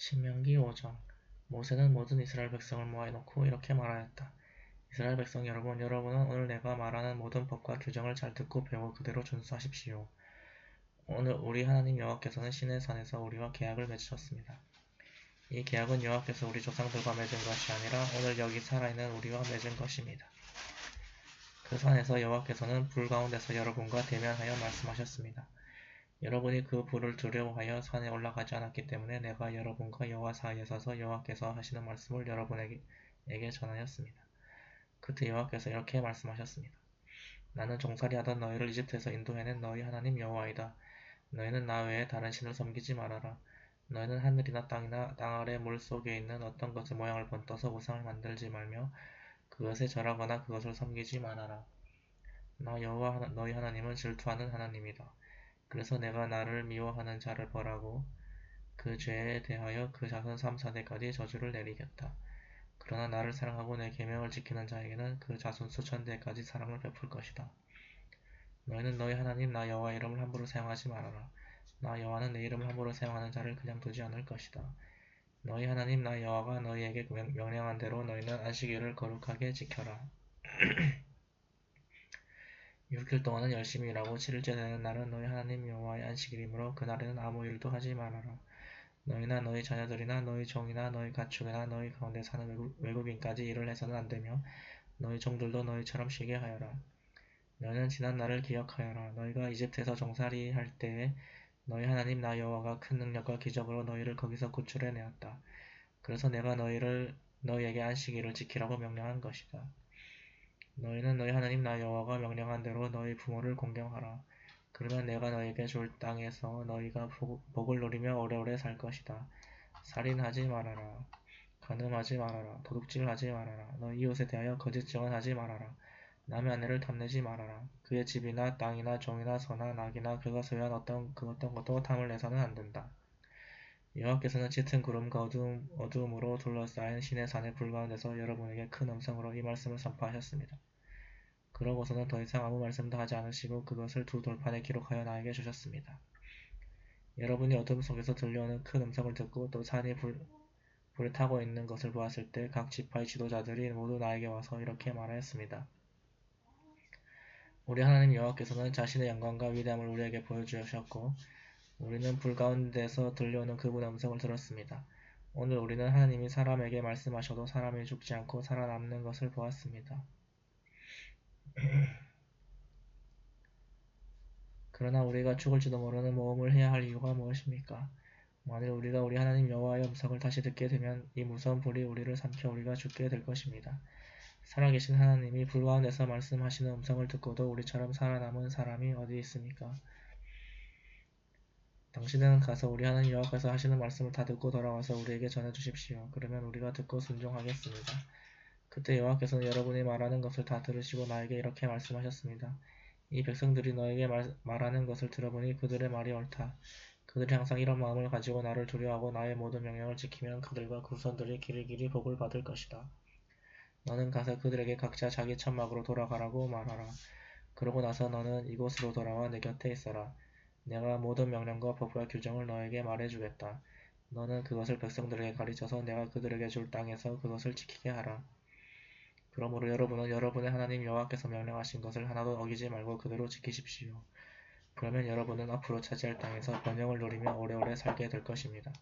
신명기 5장 모세는 모든 이스라엘 백성을 모아놓고 이렇게 말하였다. 이스라엘 백성 여러분, 여러분은 오늘 내가 말하는 모든 법과 규정을 잘 듣고 배워 그대로 준수하십시오. 오늘 우리 하나님 여호와께서는 시내 산에서 우리와 계약을 맺으셨습니다. 이 계약은 여호와께서 우리 조상들과 맺은 것이 아니라 오늘 여기 살아있는 우리와 맺은 것입니다. 그 산에서 여호와께서는 불 가운데서 여러분과 대면하여 말씀하셨습니다. 여러분이 그 불을 두려워하여 산에 올라가지 않았기 때문에 내가 여러분과 여호와 사이에 서서 여호와께서 하시는 말씀을 여러분에게 전하였습니다. 그때 여호와께서 이렇게 말씀하셨습니다. 나는 종살이하던 너희를 이집트에서 인도해낸 너희 하나님 여호와이다. 너희는 나 외에 다른 신을 섬기지 말아라. 너희는 하늘이나 땅이나 땅 아래 물 속에 있는 어떤 것의 모양을 번떠서 우상을 만들지 말며 그것에 절하거나 그것을 섬기지 말아라. 나 여호와 너희 하나님은 질투하는 하나님이다. 그래서 내가 나를 미워하는 자를 벌하고 그 죄에 대하여 그 자손 3, 4대까지 저주를 내리겠다. 그러나 나를 사랑하고 내 계명을 지키는 자에게는 그 자손 수천 대까지 사랑을 베풀 것이다. 너희는 너희 하나님 나 여호와 이름을 함부로 사용하지 말아라. 나 여호와는 내 이름을 함부로 사용하는 자를 그냥 두지 않을 것이다. 너희 하나님 나 여호와가 너희에게 명령한 대로 너희는 안식일을 거룩하게 지켜라. 6일 동안은 열심히 일하고 7일째 되는 날은 너희 하나님 여호와의 안식일이므로 그날에는 아무 일도 하지 말아라. 너희나 너희 자녀들이나 너희 종이나 너희 가축이나 너희 가운데 사는 외국, 인까지 일을 해서는 안 되며 너희 종들도 너희처럼 쉬게 하여라. 너희는 지난 날을 기억하여라. 너희가 이집트에서 종살이 할 때에 너희 하나님 나 여호와가 큰 능력과 기적으로 너희를 거기서 구출해 내었다. 그래서 내가 너희를 너희에게 안식일을 지키라고 명령한 것이다. 너희는 너희 하나님 나 여호와가 명령한 대로 너희 부모를 공경하라. 그러면 내가 너희에게 줄 땅에서 너희가 복을 누리며 오래오래 살 것이다. 살인하지 말아라. 간음하지 말아라. 도둑질하지 말아라. 너희 이웃에 대하여 거짓 증언하지 말아라. 남의 아내를 탐내지 말아라. 그의 집이나 땅이나 종이나 소나 낙이나 그가 소유한 어떤 그 어떤 것도 탐을 내서는 안 된다. 여호와께서는 짙은 구름과 어두움, 어두움으로 둘러싸인 신의 산의 불 가운데서 여러분에게 큰 음성으로 이 말씀을 선포하셨습니다. 그러고서는 더 이상 아무 말씀도 하지 않으시고 그것을 두 돌판에 기록하여 나에게 주셨습니다. 여러분이 어둠 속에서 들려오는 큰 음성을 듣고 또 산이 불, 불에 타고 있는 것을 보았을 때 각 지파의 지도자들이 모두 나에게 와서 이렇게 말하였습니다. 우리 하나님 여호와께서는 자신의 영광과 위대함을 우리에게 보여주셨고 우리는 불 가운데서 들려오는 그분의 음성을 들었습니다. 오늘 우리는 하나님이 사람에게 말씀하셔도 사람이 죽지 않고 살아남는 것을 보았습니다. 그러나 우리가 죽을지도 모르는 모험을 해야 할 이유가 무엇입니까? 만일 우리가 우리 하나님 여호와의 음성을 다시 듣게 되면 이 무서운 불이 우리를 삼켜 우리가 죽게 될 것입니다. 살아계신 하나님이 불 가운데서 말씀하시는 음성을 듣고도 우리처럼 살아남은 사람이 어디 있습니까? 당신은 가서 우리 하나님 여호와께서 하시는 말씀을 다 듣고 돌아와서 우리에게 전해 주십시오. 그러면 우리가 듣고 순종하겠습니다. 그때 여호와께서는 여러분이 말하는 것을 다 들으시고 나에게 이렇게 말씀하셨습니다. 이 백성들이 너에게 말, 말하는 것을 들어보니 그들의 말이 옳다. 그들이 항상 이런 마음을 가지고 나를 두려워하고 나의 모든 명령을 지키면 그들과 그 후손들이 길이 길이 복을 받을 것이다. 너는 가서 그들에게 각자 자기 천막으로 돌아가라고 말하라. 그러고 나서 너는 이곳으로 돌아와 내 곁에 있어라. 내가 모든 명령과 법과 규정을 너에게 말해주겠다. 너는 그것을 백성들에게 가르쳐서 내가 그들에게 줄 땅에서 그것을 지키게 하라. 그러므로 여러분은 여러분의 하나님 여호와께서 명령하신 것을 하나도 어기지 말고 그대로 지키십시오. 그러면 여러분은 앞으로 차지할 땅에서 번영을 누리며 오래오래 살게 될 것입니다.